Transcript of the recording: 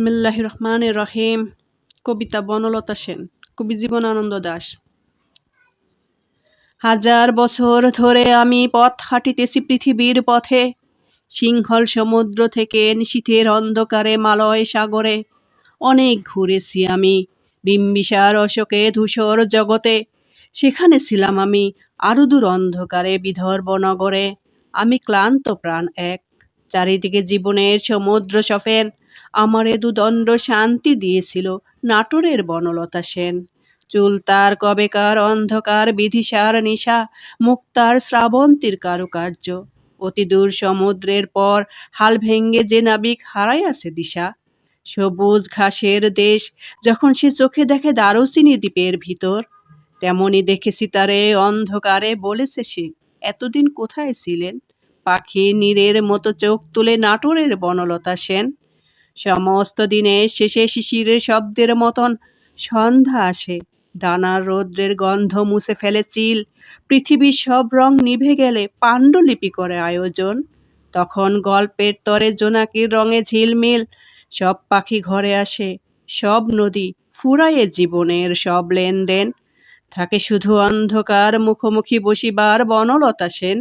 বিসমিল্লাহ রহমান রহিম কবিতা বনলতা সেন, কবি জীবনানন্দ দাস। হাজার বছর ধরে আমি পথ হাঁটিতেছি পৃথিবীর পথে। সিংহল সমুদ্র থেকে নিশীথের অন্ধকারে, মালয় সাগরে। অনেক ঘুরেছি আমি বিম্বিসার অশোকে ধূসর জগতে। সেখানে ছিলাম আমি আরও দূর অন্ধকারে, বিদর্ভ নগরে। আমি ক্লান্ত প্রাণ এক, চারিদিকে জীবনের সমুদ্র সফেন আমারে দুদণ্ড শান্তি দিয়েছিল নাটোরের বনলতা সেন। চুল তার কবেকার অন্ধকার বিধিসার নিশা মুক্তার শ্রাবন্তীর কারুকার্য। অতি দূর সমুদ্রের পর হাল ভেঙ্গে যে নাবিক হারাইয়াছে দিশা। সবুজ ঘাসের দেশ যখন সে চোখে দেখে দারুচিনি দ্বীপের ভিতর, তেমনি দেখেছি তারে অন্ধকারে বলেছে সে, এতদিন কোথায় ছিলেন? পাখি নীরের মতো চোখ তুলে নাটোরের বনলতা সেন সমস্ত দিনে শেষে শিশিরের শব্দের মতন সন্ধ্যা আসে। ডানার রৌদ্রের গন্ধ মুছে ফেলে চিল। পৃথিবীর সব রং নিভে গেলে পাণ্ডুলিপি করে আয়োজন। তখন গল্পের তরে জোনাকির রঙে ঝিলমিল। সব পাখি ঘরে আসে। সব নদী ফুরায়ে জীবনের সব লেনদেন। থাকে শুধু অন্ধকার মুখোমুখি বসিবার বনলতা সেন।